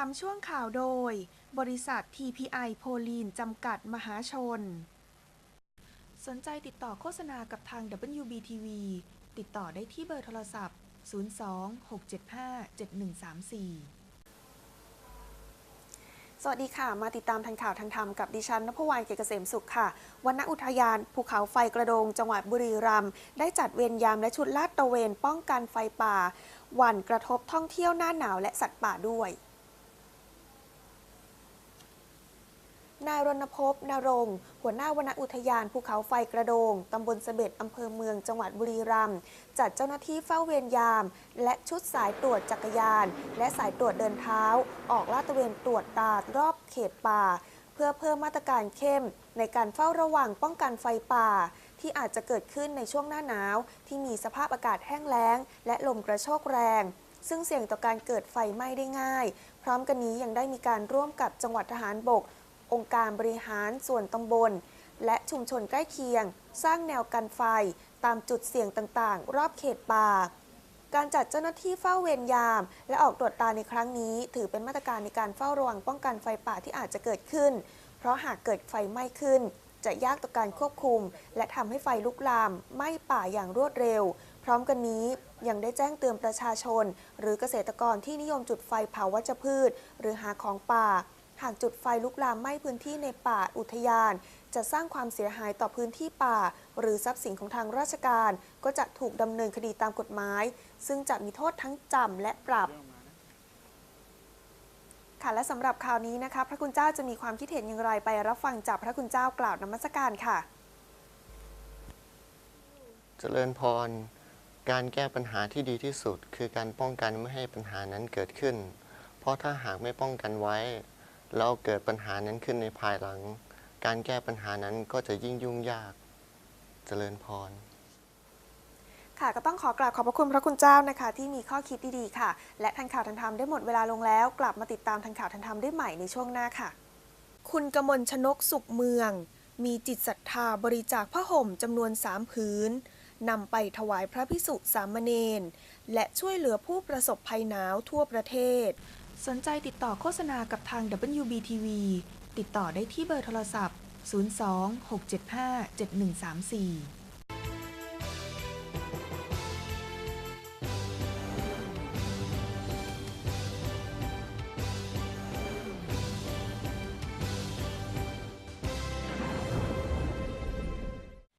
ามช่วงข่าวโดย บริษัท TPI โพลีนจำกัดมหาชน สนใจติดต่อโฆษณากับทาง WBTV ติดต่อได้ที่เบอร์โทรศัพท์ 02-675-7134สวัสดีค่ะ มาติดตามทันข่าวทันธรรมกับดิฉันนภวรรณเกษเกษมสุขค่ะวันณอุทยานภูเขาไฟกระโดง จังหวัดบุรีรัมย์ได้จัดเวรยามและชุดลาดตระเวนป้องกันไฟป่าหวั่นกระทบท่องเที่ยวหน้าหนาวและสัตว์ป่าด้วย นายรณพบนรงหัวหน้าวนอุทยานภูเขาไฟกระโดง ตำบลเสบ็ดอำเภอเมืองจังหวัดบุรีรัมย์จัดเจ้าหน้าที่เฝ้าเวรยาม และชุดสายตรวจจักรยาน และสายตรวจเดินเท้า ออกลาดตระเวนตรวจตารอบเขตป่า เพื่อเพิ่มมาตรการเข้ม ในการเฝ้าระวังป้องกันไฟป่า ที่อาจจะเกิดขึ้นในช่วงหน้าหนาว ที่มีสภาพอากาศแห้งแล้ง และลมกระโชกแรงซึ่งเสี่ยงต่อการเกิดไฟไหม้ได้ง่าย พร้อมกันนี้ยังได้มีการร่วมกับจังหวัดทหารบก องค์การบริหารส่วนตำบล และชุมชนใกล้เคียง สร้างแนวกันไฟตามจุดเสี่ยงต่างๆ รอบเขตป่า การจัดเจ้าหน้าที่เฝ้าเวรยาม และออกตรวจตาในครั้งนี้ ถือเป็นมาตรการในการเฝ้าระวังป้องกันไฟป่าที่อาจจะเกิดขึ้น เพราะหากเกิดไฟไหม้ขึ้น จะยากต่อการควบคุม และทำให้ไฟลุกลามไหม้ป่าอย่างรวดเร็ว พร้อมกันนี้ยังได้แจ้งเตือนประชาชน หรือเกษตรกรที่นิยมจุดไฟเผาวัชพืช หรือหาของป่า หากจุดไฟลุกลามไหม้พื้นที่ในป่าอุทยาน จะสร้างความเสียหายต่อพื้นที่ป่า หรือทรัพย์สินของทางราชการ ก็จะถูกดำเนินคดีตามกฎหมาย ซึ่งจะมีโทษทั้งจำและปรับค่ะและสำหรับข่าวนี้นะคะ พระคุณเจ้าจะมีความคิดเห็นอย่างไรไปรับฟังจากพระคุณเจ้ากล่าวนมัสการค่ะ เจริญพร การแก้ปัญหาที่ดีที่สุด คือการป้องกันไม่ให้ปัญหานั้นเกิดขึ้น เพราะถ้าหากไม่ป้องกันไว้ แล้วเกิดปัญหานั้นขึ้นในภายหลัง การแก้ปัญหานั้นก็จะยิ่งยุ่งยากเจริญพรค่ะก็ต้องขอกราบขอบพระคุณพระคุณเจ้านะคะ ที่มีข้อคิดดีๆค่ะ และทันข่าวทันธรรมได้หมดเวลาลงแล้ว กลับมาติดตามทันข่าวทันธรรมได้ใหม่ในช่วงหน้าค่ะ คุณกมลชนกสุขเมือง มีจิตศรัทธาบริจาคผ้าห่มจำนวนสามผืนนำไปถวายพระพิสุสามเณรและช่วยเหลือผู้ประสบภัยหนาวทั่วประเทศ สนใจติดต่อโฆษณากับทาง WBTV ติดต่อได้ที่เบอร์โทรศัพท์ 02-675-7134